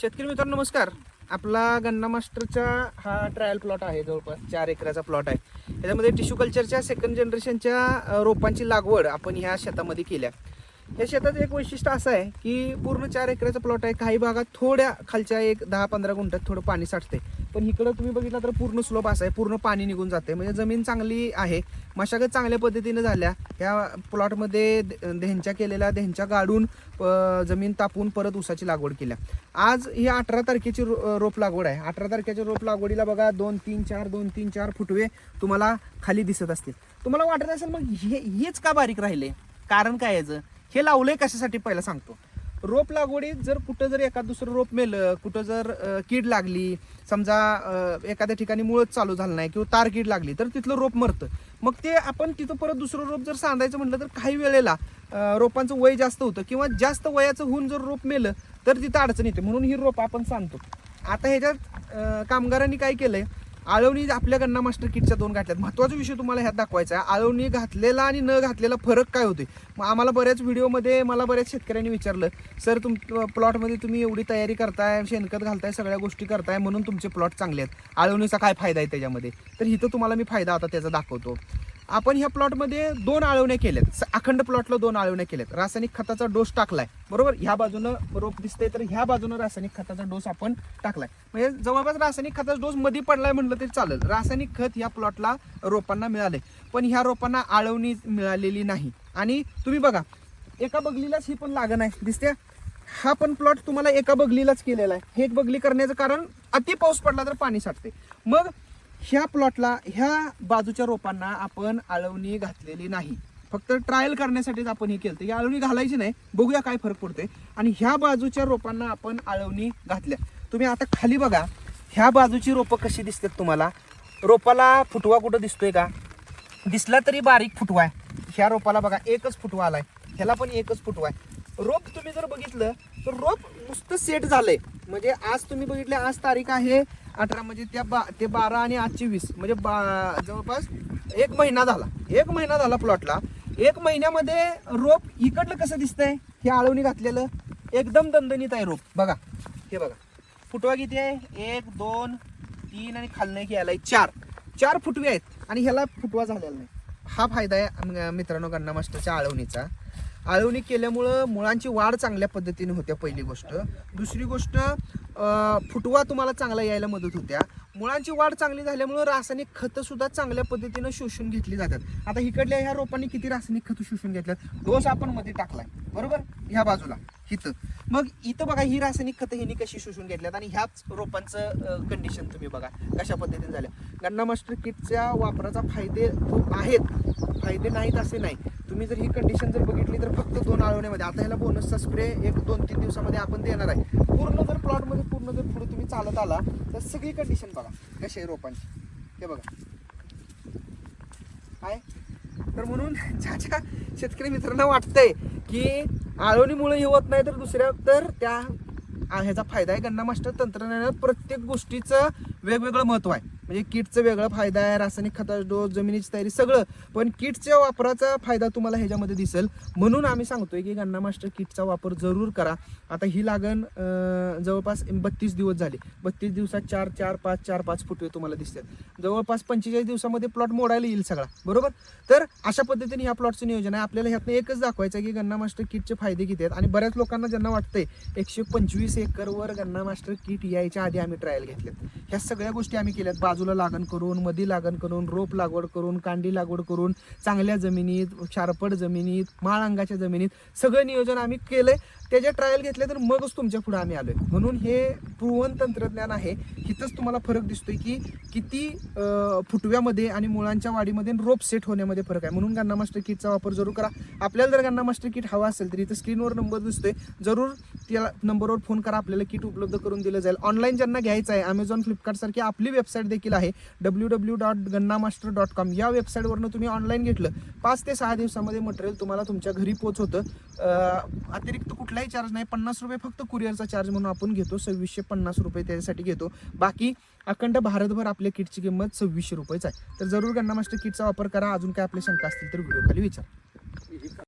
शेतकरी मित्रांनो नमस्कार. आपला गन्ना मास्टरचा हा ट्रायल प्लॉट आहे जवळपास चार एकराचा प्लॉट आहे. याच्यामध्ये टिश्यू कल्चरच्या सेकंड जनरेशनच्या रोपांची लागवड आपण ह्या शेतामध्ये केल्या. या शेतात एक वैशिष्ट्य असं आहे की पूर्ण चार एकराचा प्लॉट आहे. काही भागात थोड्या खालच्या एक दहा पंधरा गुंठात थोडं पाणी साठते पण इकडं तुम्ही बघितलं तर पूर्ण स्लोप असा आहे. पूर्ण पाणी निघून जाते म्हणजे जमीन चांगली आहे. मशागत चांगल्या पद्धतीने झाल्या. ह्या प्लॉटमध्ये देहंच्या केलेल्या देहंच्या गाडून जमीन तापून परत ऊसाची लागवड केल्या. आज ही अठरा तारखेची रो- रोप लागवड आहे. अठरा तारखेच्या रोप लागवडीला बघा दोन तीन चार दोन तीन चार फुटवे तुम्हाला खाली दिसत असतील. तुम्हाला वाटत असेल मग हे हेच का बारीक राहिले? कारण काय याचं? हे लावलंय कशासाठी? पहिला सांगतो. रोप लागवडीत जर कुठं जर एखाद दुसरं रोप मेलं कुठं जर कीड लागली समजा एखाद्या ठिकाणी मुळच चालू झालं नाही किंवा तार कीड लागली तर तिथलं रोप मरतं. मग ते आपण तिथं परत दुसरं रोप जर सांधायचं म्हटलं तर काही वेळेला रोपांचं वय जास्त होतं किंवा जास्त वयाचं होऊन जर रोप मेलं तर तिथं अडचण येते. म्हणून ही रोप आपण सांगतो. आता ह्याच्यात कामगारांनी काय केलंय? आळवणी आपल्याकडनं मास्टर किटच्या दोन घातल्यात. महत्त्वाचा विषय तुम्हाला ह्यात दाखवायचा आहे. आळवणी घातलेला आणि न घातलेला फरक काय होते मग आम्हाला बऱ्याच व्हिडिओमध्ये मला बऱ्याच शेतकऱ्यांनी विचारलं सर तुम प्लॉटमध्ये तुम्ही एवढी तयारी करताय शेणखत घालताय सगळ्या गोष्टी करताय म्हणून तुमचे प्लॉट चांगले आहेत. आळवणीचा काय फायदा आहे त्याच्यामध्ये? तर इथं तुम्हाला मी फायदा आता त्याचा दाखवतो. आपण ह्या प्लॉटमध्ये दोन आळवण्या केल्यात. अखंड प्लॉटला दोन आळवण्या केल्यात. रासायनिक खताचा डोस टाकलाय. बरोबर? ह्या बाजूनं रोप दिसतंय तर ह्या बाजूनं रासायनिक खताचा डोस आपण टाकलाय. म्हणजे जवळपास रासायनिक खताचा डोस मध्ये पडलाय म्हटलं तरी चालेल. रासायनिक खत ह्या प्लॉटला रोपांना मिळाले पण ह्या रोपांना आळवणी मिळालेली नाही. आणि तुम्ही बघा एका बगलीलाच ही पण लागण आहे. दिसते हा पण प्लॉट तुम्हाला एका बगलीलाच केलेला आहे. हे एक बगली करण्याचं कारण अति पाऊस पडला तर पाणी साठते. मग ह्या प्लॉटला ह्या बाजूच्या रोपांना आपण आळवणी घातलेली नाही. फक्त ट्रायल करण्यासाठीच आपण हे केलं ही आळवणी घालायची नाही. बघूया काय फरक पडतोय. आणि ह्या बाजूच्या रोपांना आपण आळवणी घातल्या. तुम्ही आता खाली बघा. ह्या बाजूची रोपं कशी दिसतात तुम्हाला? रोपाला फुटवा कुठं दिसतोय का? दिसला तरी बारीक फुटवा आहे. ह्या रोपाला बघा एकच फुटवा आलाय. ह्याला पण एकच फुटवा आहे. रोप तुम्ही जर बघितलं तर रोप नुसतं सेट झालंय. म्हणजे आज तुम्ही बघितले आज तारीख आहे अठरा म्हणजे त्या बा ते बारा आणि आजची वीस. म्हणजे बा जवळपास एक महिना झाला. एक महिना झाला प्लॉटला एक महिन्यामध्ये रोप इकडलं कसं दिसतंय? हे आळवणी घातलेलं. एकदम दणदणीत आहे रोप. बघा. हे बघा. फुटवा किती आहे? एक दोन तीन आणि खालनं एक यायला आहे. चार. चार फुटवे आहेत. आणि ह्याला फुटवा झालेला नाही. हा फायदा आहे मित्रांनो गन्ना मास्टरच्या आळवणीचा. आळवणी केल्यामुळं मुळांची वाढ चांगल्या पद्धतीने होत्या पहिली गोष्ट. दुसरी गोष्ट फुटवा तुम्हाला चांगला यायला मदत होत्या. मुळांची वाढ चांगली झाल्यामुळं रासायनिक खतंसुद्धा चांगल्या पद्धतीनं शोषून घेतली जातात. आता इकडल्या ह्या रोपांनी किती रासायनिक खतं शोषून घेतल्यात? डोस आपण मध्ये टाकलाय. बरोबर? ह्या बाजूला. इथं. मग इथं बघा ही रासायनिक खतं ह्यांनी कशी शोषून घेतल्यात आणि ह्याच रोपांचं कंडिशन तुम्ही बघा कशा पद्धतीने झाल्या. गन्ना मास्टर किटच्या वापराचा फायदे खूप आहेत. फायदे नाहीत असे नाही. तुम्ही जर ही कंडिशन जर बघितली तर फक्त दोन आळवण्यामध्ये. आता ह्याला बोनसचा स्प्रे एक दोन तीन दिवसामध्ये आपण देणार आहे. पूर्ण जर प्लॉटमध्ये पूर्ण जर पुढे तुम्ही चालत आला तर सगळी कंडिशन बघा. कशी आहे रोपांची. हे बघा. काय तर म्हणून ज्या ज्या शेतकरी मित्रांना वाटतंय की आळवणीमुळे हे होत नाही तर दुसऱ्या तर त्या ह्याचा फायदा आहे. गन्ना मास्टर तंत्रज्ञानात प्रत्येक गोष्टीचं वेगवेगळं महत्त्व आहे. म्हणजे किटचा वेगळं फायदा आहे रासायनिक खताचा डोस जमिनीची तयारी सगळं. पण किटच्या वापराचा फायदा तुम्हाला ह्याच्यामध्ये दिसेल. म्हणून आम्ही सांगतोय की गन्ना मास्टर किटचा वापर जरूर करा. आता ही लागण जवळपास बत्तीस दिवस झाले. बत्तीस दिवसात चार चार पाच चार पाच फुटवे तुम्हाला दिसतात. जवळपास पंचेचाळीस दिवसामध्ये प्लॉट मोडायला येईल सगळा. बरोबर? तर अशा पद्धतीने ह्या प्लॉटचं नियोजन आहे. आपल्याला ह्यातनं एकच दाखवायचं की गन्ना मास्टर किटचे फायदे किती आहेत. आणि बऱ्याच लोकांना ज्यांना वाटतंय एकशे पंचवीस एकरवर गन्ना मास्टर किट यायच्या आधी आम्ही ट्रायल घेतल्यात. ह्या सगळ्या गोष्टी आम्ही केल्यात. बाजूला लागण करून मधी लागण करून रोप लागवड करून कांडी लागवड करून चांगल्या जमिनीत शारपट जमिनीत माळ अंगाच्या जमिनीत सगळं नियोजन आम्ही केलंय. त्याच्या ट्रायल घेतले तर मगच तुमच्यापुढे आम्ही आलोय. म्हणून हे प्रुवन तंत्रज्ञान आहे. हिथंच तुम्हाला फरक दिसतोय की किती फुटव्यामध्ये आणि मुळांच्या वाढीमध्ये रोप सेट होण्यामध्ये फरक आहे. म्हणून गन्ना मास्टर किटचा वापर जरूर करा. आपल्याला जर गन्ना मास्टर किट हवा असेल तर इथं स्क्रीनवर नंबर दिसतोय. जरूर त्या नंबरवर फोन करा. आपल्याला किट उपलब्ध करून दिलं जाईल. ऑनलाईन ज्यांना घ्यायचं आहे अमेझॉन फ्लिपकार्ट सारखी आपली वेबसाईट देखील आहे. W W dot Ganna master dot com या वेबसाईटवरनं तुम्ही ऑनलाईन घेतलं पाच ते सहा दिवसामध्ये मटेरियल तुम्हाला तुमच्या घरी पोच होतं अतिरिक्त कुठलं कुठलाही चार्ज नाही. पन्नास रुपये फक्त कुरिअरचा चार्ज म्हणून आपण घेतो. सव्वीसशे पन्नास रुपये त्याच्यासाठी घेतो. बाकी अखंड भारतभर आपल्या किटची किंमत सव्वीसशे रुपयेच आहे. तर जरूर गन्ना मास्टर किटचा वापर करा. अजून काय आपल्या शंका असतील तर व्हिडिओ खाली विचार.